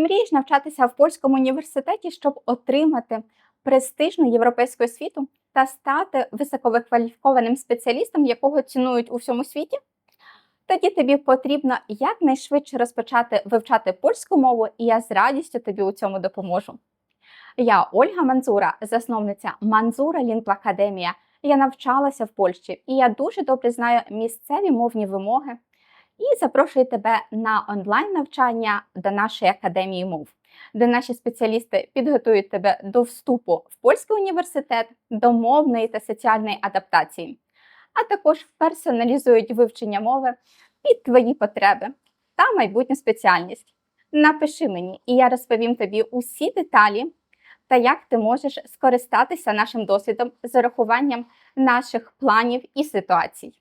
Мрієш навчатися в польському університеті, щоб отримати престижну європейську освіту та стати високовикваліфікованим спеціалістом, якого цінують у всьому світі? Тоді тобі потрібно якнайшвидше розпочати вивчати польську мову, і я з радістю тобі у цьому допоможу. Я Ольга Манзура, засновниця Манзура Лінгва Академія. Я навчалася в Польщі, і я дуже добре знаю місцеві мовні вимоги і запрошую тебе на онлайн навчання до нашої академії мов, де наші спеціалісти підготують тебе до вступу в польський університет, до мовної та соціальної адаптації, а також персоналізують вивчення мови під твої потреби та майбутню спеціальність. Напиши мені, і я розповім тобі усі деталі та як ти можеш скористатися нашим досвідом з урахуванням наших планів і ситуацій.